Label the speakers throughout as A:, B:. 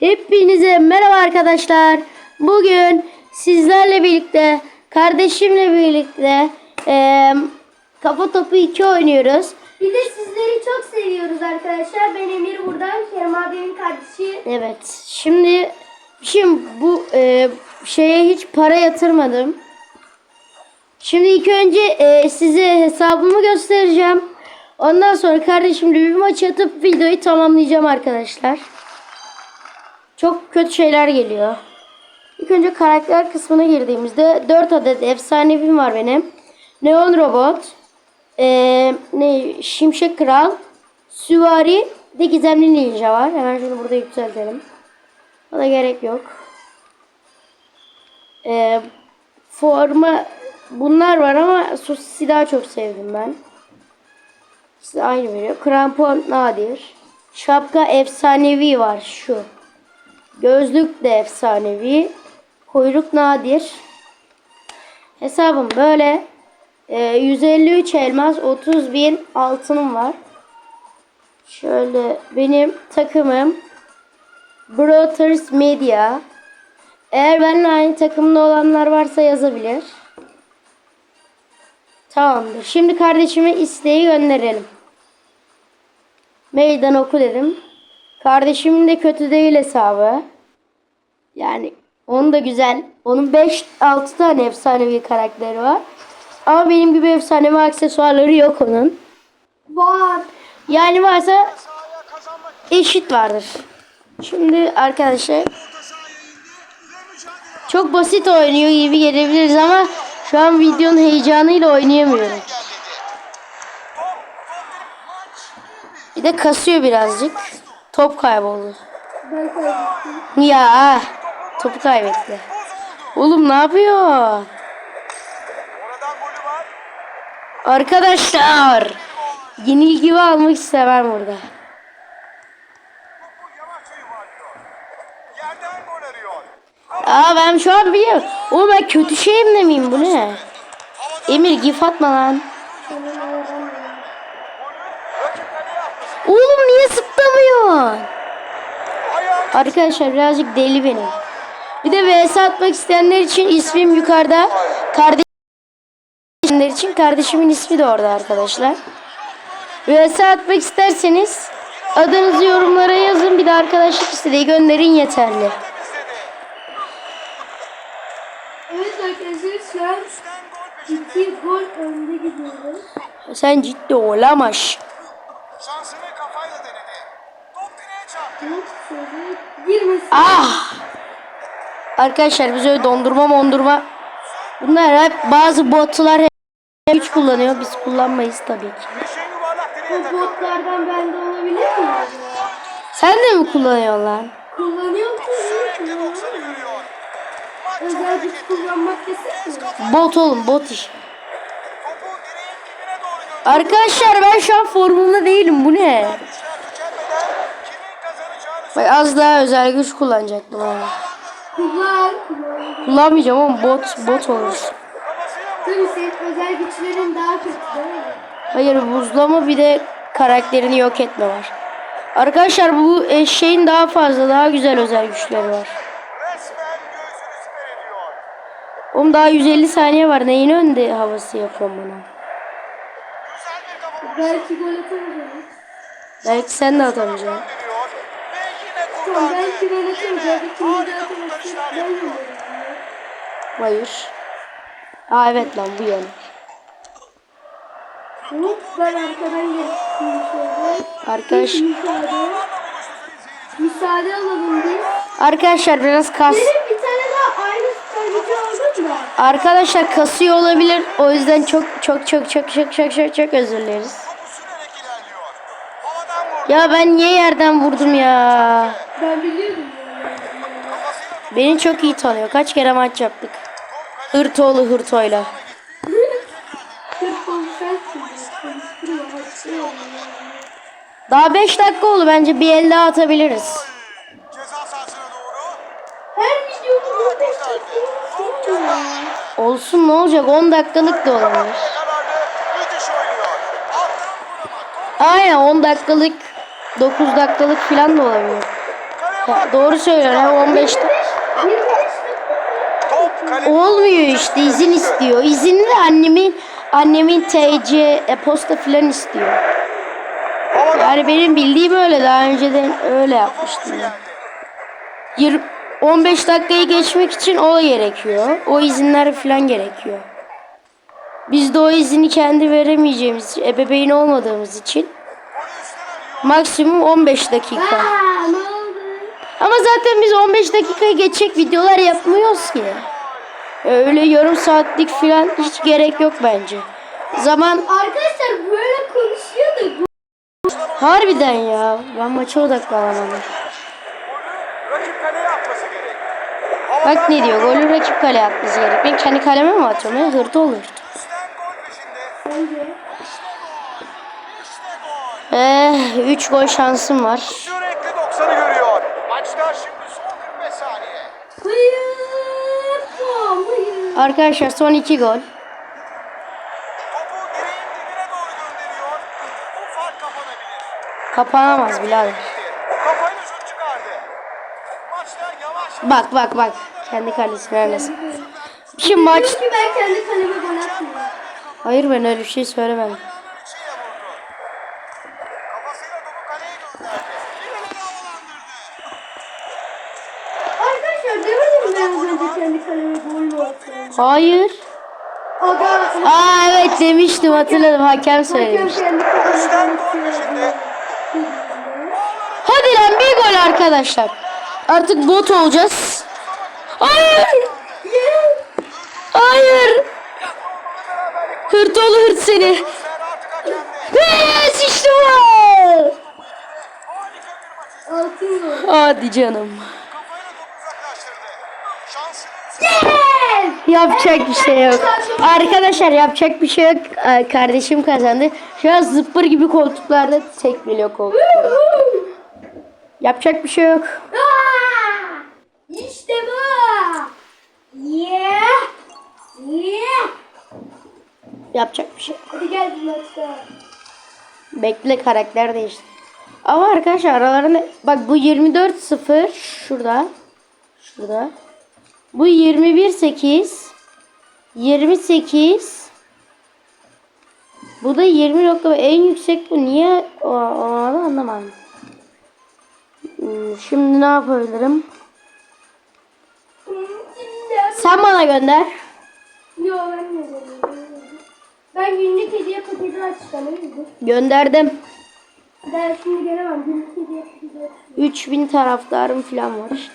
A: Hepinize merhaba arkadaşlar. Bugün sizlerle birlikte, kardeşimle birlikte eee Kafa Topu 2 oynuyoruz.
B: Bir de sizleri çok seviyoruz arkadaşlar. Ben Emir buradan. Kerem abimin kardeşi.
A: Evet. Şimdi şimdi bu eee, şeye hiç para yatırmadım. Şimdi ilk önce eee, size hesabımı göstereceğim. Ondan sonra kardeşimle bir maç atıp videoyu tamamlayacağım arkadaşlar. Çok kötü şeyler geliyor. İlk önce karakter kısmına girdiğimizde 4 adet efsanevim var benim. Neon Robot, eee, ne Şimşek Kral, Süvari de Gizemli Ninja var. Hemen şunu burada yükseltelim. Ona gerek yok. Eee, forma bunlar var ama sosisi daha çok sevdim ben. Size aynı veriyor. Krampon nadir. Şapka efsanevi var şu. Gözlük de efsanevi. Kuyruk nadir. Hesabım böyle. Ee, 153 elmas, 30 bin altınım var. Şöyle benim takımım Brothers Media. Eğer benimle aynı takımda olanlar varsa yazabilir. Tamamdır. Şimdi kardeşime isteği gönderelim. Meydan oku dedim. Kardeşimin de kötü değil hesabı. Yani onun da güzel. Onun 5-6 tane efsanevi karakteri var. Ama benim gibi efsanevi aksesuarları yok onun.
B: Var.
A: Yani varsa eşit vardır. Şimdi arkadaşlar çok basit oynuyor gibi gelebiliriz ama şu an videonun heyecanıyla oynayamıyorum. Bir de kasıyor birazcık. Top kayboldu. Ya topu kaybetti. Oğlum ne yapıyor? Arkadaşlar yenilgimi almak istemem burada. Aa ben şu an biliyorum. Oğlum ben kötü şeyim de miyim bu ne? Emir gif atma lan. Oğlum niye zıplamıyor?
C: Ayağını
A: Arkadaşlar birazcık deli benim. Bir de vs atmak isteyenler için ismim yukarıda. Kardeşimler için kardeşimin ismi de orada arkadaşlar. Vs atmak isterseniz adınızı yorumlara yazın. Bir de arkadaşlık isteği gönderin yeterli.
B: Evet arkadaşlar şu an
C: Üstten gol
B: önde gidiyoruz.
A: Sen ciddi olamaz.
C: Şansını kafayla denedi. Top direğe çarptı.
B: Girmesin.
A: Ah! Arkadaşlar biz öyle dondurma mondurma bunlar hep bazı botlar hep güç kullanıyor. Biz kullanmayız tabii ki.
B: Bu botlardan bende olabilir mi?
A: Sen de mi kullanıyorsun lan?
B: Kullanıyor musun?
C: Sürekli 90'ı görüyor. Maç çok
B: Özel güç kullanmak yasak mı?
A: Bot oğlum bot iş. Arkadaşlar ben şu an formumda değilim. Bu ne? Bak az daha özel güç kullanacaktım ama.
B: Kullan. Kullan.
A: Kullanmayacağım ama bot bot olur.
B: Tabii senin özel güçlerin daha kötü değil mi?
A: Hayır buzlama bir de karakterini yok etme var. Arkadaşlar bu eşeğin daha fazla daha güzel özel güçleri var. Oğlum daha 150 saniye var. Neyin önde havası yapıyorum bana.
B: Belki gol atamayacağız.
A: Belki sen de atamayacaksın.
B: Tamam
C: kurtardı.
B: belki gol atamayacağız. İkimiz de
C: Harika
B: atamazsak
C: kurtarışlar
B: ben
C: yapıyor.
B: mi
A: Hayır. Aa evet lan bu yana.
B: Hop ben arkadan geçtim şöyle.
A: Arkadaş,
B: Müsaade. Müsaade alalım biz.
A: arkadaşlar biraz kas.
B: Benim bir tane daha aynı gücü aldım da.
A: Arkadaşlar kasıyor olabilir. O yüzden çok çok çok çok çok çok çok çok özür dileriz. Ya ben niye yerden vurdum ya?
B: Ben
C: topu
A: Beni çok iyi tanıyor. Kaç kere maç yaptık. Hırtoğlu hırtoyla. Daha 5 dakika oldu. Bence bir el daha atabiliriz.
C: ceza sahasına doğru.
B: Her videoda 15 dakika ya.
A: Olsun ne olacak? 10 dakikalık da olabilir. Aynen 10 dakikalık 9 dakikalık falan da olabilir. Ya doğru söylüyorsun ha 15'te.
B: 25
C: Top kale.
A: Olmuyor işte izin istiyor. İzinli de annemin annemin TC e-posta filan istiyor. Yani benim bildiğim öyle daha önceden öyle yapmıştım. ben. Yir- 15 dakikayı geçmek için o gerekiyor. O izinler falan gerekiyor. Biz de o izini kendi veremeyeceğimiz için, ebeveyn olmadığımız için maksimum 15 dakika. Ama zaten biz 15 dakikayı geçecek videolar yapmıyoruz ki. Öyle yarım saatlik falan hiç gerek yok bence. Zaman
B: Arkadaşlar böyle konuşuyorduk.
A: harbiden ya. Ben maça odaklanamadım. Bak ne diyor. Golü rakip kaleye atması gerek. Ben kendi kaleme mi atıyorum? Ya hırda olur.
C: Gol.
A: Eh 3 gol şansım var.
C: Sürekli 90'ı görüyor. Maçta şimdi son 45 saniye.
B: Hayır. Bom, hayır.
A: Arkadaşlar son 2 gol.
C: Topu direğin dibine doğru gönderiyor. Bu fark kapanabilir.
A: Kapanamaz birader.
C: Kafayla şut çıkardı. Maçta yavaş
A: Bak bak bak. Kendi kalesine öylesin. Şimdi maç...
B: Diyor ki ben kendi kaleme gol atmıyorum.
A: Hayır ben öyle bir şey söylemedim.
C: ayağının içiyle vurdu. Kafasıyla topu kaleye gönderdi. Yine havalandırdı.
B: Arkadaşlar demedim mi ben az önce kendi kaleme gol mü atıyorum?
A: Hayır. Aa evet demiştim hatırladım. Hakem söylemiş. Hadi lan bir gol arkadaşlar. Artık bot olacağız. Hayır. Hayır. Hırt oğlu hırt seni. Yes işte bu.
B: Altın gol.
A: Hadi canım.
C: Kafayla topu uzaklaştırdı. Şansını
B: Yes!
A: Yapacak bir şey yok. Arkadaşlar yapacak bir şey yok. Kardeşim kazandı. Şu an zıppır gibi koltuklarda tek biliyor koltukları. Yapacak bir şey yok.
B: İşte bu. Yeah! Yeah!
A: Yapacak bir şey yok.
B: Hadi gel.
A: Bekle karakter değişti. Ama arkadaşlar aralarında bak bu 24-0 şurada. Şurada. Bu 21-8 28 Bu da 20 nokta en yüksek bu. Niye o, o anlamadım. Hmm, Şimdi ne yapabilirim? Sen bana gönder.
B: Yo ben ne dedim? Ben günlük hediye paketi açacağım.
A: Gönderdim.
B: Ben şimdi gelemem. Günlük hediye paketi açacağım.
A: 3000 taraftarım falan var işte.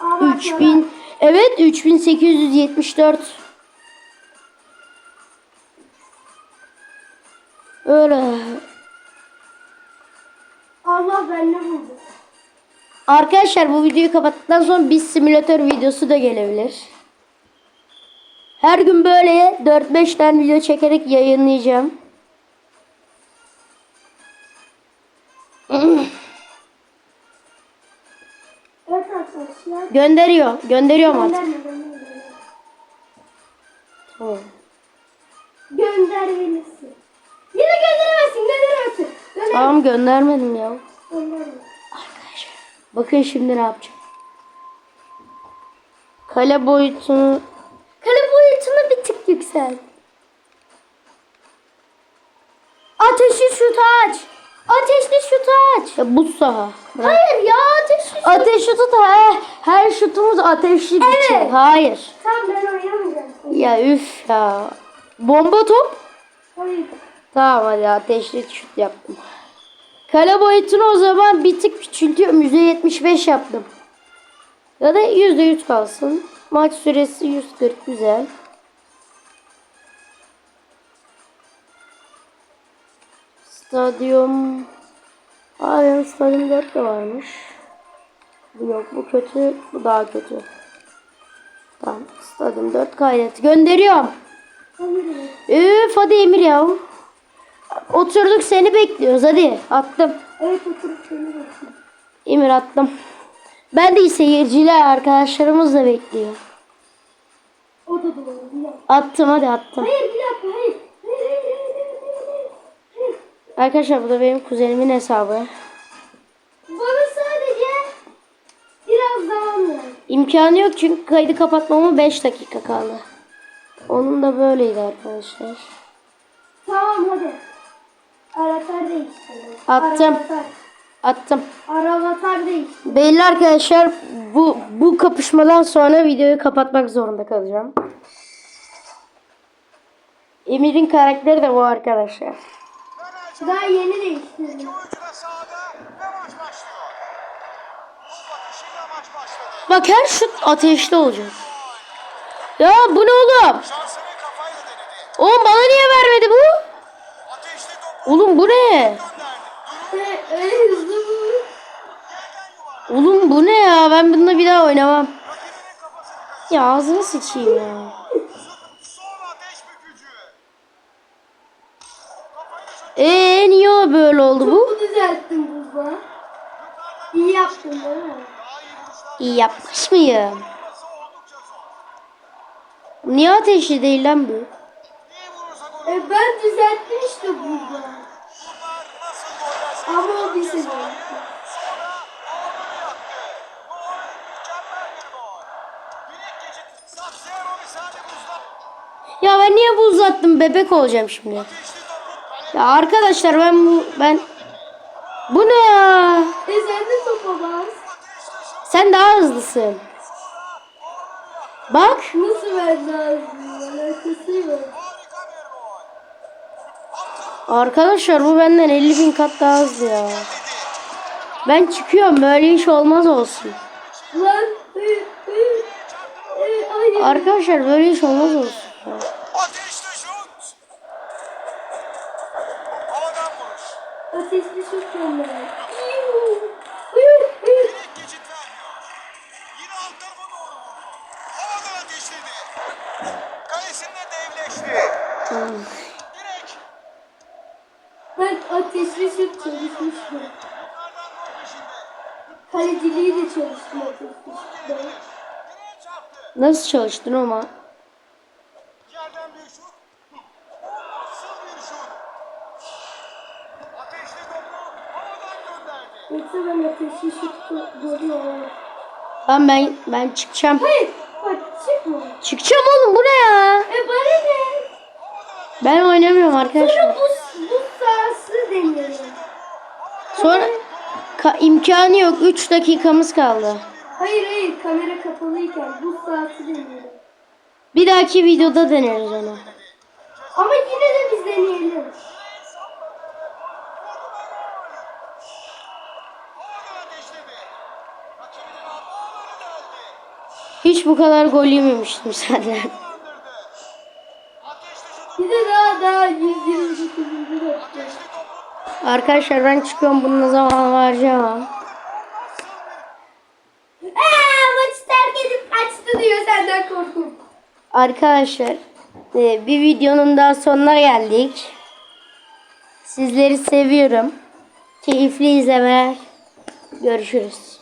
B: Aa, bak,
A: 3000 evet 3874 Öyle.
B: Allah ben ne buldum?
A: Arkadaşlar bu videoyu kapattıktan sonra bir simülatör videosu da gelebilir. Her gün böyle 4-5 tane video çekerek yayınlayacağım. Gönderiyor. Gönderiyorum artık.
B: Gönderme gönderme.
A: Tamam.
B: Göndermelisin. Yine gönderemezsin gönderemezsin. Gönder.
A: Tamam göndermedim ya.
B: Gönderme.
A: Bakın şimdi ne yapacağım. Kale boyutunu
B: Kale boyutunu bir tık yükselt. Ateşli şut aç. Ateşli şut aç.
A: ya buz saha.
B: Hayır ya ateşli şut.
A: Ateş şutu da he, her şutumuz ateşli
B: Evet.
A: geçiyor. Hayır.
B: Tamam ben oynamayacağım.
A: Ya üf ya. Bomba top.
B: Hayır.
A: Tamam hadi ateşli şut yaptım. Kale boyutunu o zaman bir tık küçültüyorum. %75 yaptım. Ya da %100 kalsın. Maç süresi 140 güzel. Stadyum. Aa benim stadyum 4 de varmış. Bu yok bu kötü. Bu daha kötü. Tamam stadyum 4 kaydet. Gönderiyorum. Üf hadi Emir ya. Oturduk seni bekliyoruz hadi. Attım.
B: Evet oturup seni bekliyorum.
A: Emir attım. Ben de seyirciler arkadaşlarımız da bekliyor.
B: O da doğru.
A: Attım hadi attım.
B: Hayır bir
A: Arkadaşlar bu da benim kuzenimin hesabı.
B: Bana sadece
A: İmkanı yok çünkü kaydı kapatmama 5 dakika kaldı. Onun da böyleydi arkadaşlar.
B: Tamam hadi. Avatar değiştirelim.
A: Attım.
B: Avatar.
A: Attım.
B: Aravatar değiştir.
A: Belli arkadaşlar bu bu kapışmadan sonra videoyu kapatmak zorunda kalacağım. Emir'in karakteri de bu arkadaşlar.
B: Daha yeni değiştirdim.
C: iki oyuncu da sahada ve maç başlıyor. Bu bakışıyla maç başladı.
A: Bak her şut ateşli olacak. Ya bu ne oğlum?
C: Şansını kafayla denedi.
A: Oğlum bana niye vermedi bu?
C: Ateşli topu
A: Oğlum bu ne?
B: öyle hızlı bu.
A: Oğlum bu ne ya? Ben bununla bir daha oynamam. Ya ağzını sıçayım ya.
C: Son ateş bükücü. Kafayla şut
A: Eee niye böyle oldu bu?
B: Bu düzelttim buzla. İyi yaptın değil mi?
C: iyi
A: yapmış mıyım? Niye ateşli değil lan bu?
B: E ben düzelttim işte
C: gollerse
B: Ama o bir
C: buzda.
A: Ya ben niye bu uzattım? Bebek olacağım şimdi. Ya arkadaşlar ben bu ben bu ne ya?
B: E sen de topa bas.
A: Sen daha hızlısın. Bak.
B: Nasıl ben
C: bir gol.
A: Arkadaşlar bu benden 50 bin kat daha hızlı ya. Ben çıkıyorum böyle iş olmaz olsun.
B: Lan.
A: Arkadaşlar böyle iş olmaz olsun. ya.
C: Direkt
B: Ben ateşli şut çalışmıştım. Kaleciliği de çalıştım ateşli
C: çarptı.
A: Nasıl çalıştın ama?
C: Yerden bir şut. Bu nasıl bir şut? Ateşli topu havadan gönderdi.
B: Yoksa ben şut golü olarak.
A: Lan ben ben çıkacağım.
B: Hayır. Bak çıkma.
A: Çıkacağım oğlum bu ne ya?
B: E bana ne?
A: Ben oynamıyorum arkadaşlar.
B: Sonra bu, bu sahası deniyorum.
A: Sonra ka- imkanı yok. 3 dakikamız kaldı.
B: Hayır hayır kamera kapalıyken bu saati deniyorum.
A: Bir dahaki videoda deneriz onu.
B: Ama yine de biz deneyelim.
A: Hiç bu kadar gol yememiştim senden.
B: Bir de daha daha 129. dakika.
C: ateşli topu
A: Arkadaşlar ben çıkıyorum bunu zaman harcamam.
B: Maçı terk edip açtı diyor senden korkum.
A: Arkadaşlar e, bir videonun daha sonuna geldik. Sizleri seviyorum. Keyifli izlemeler. Görüşürüz.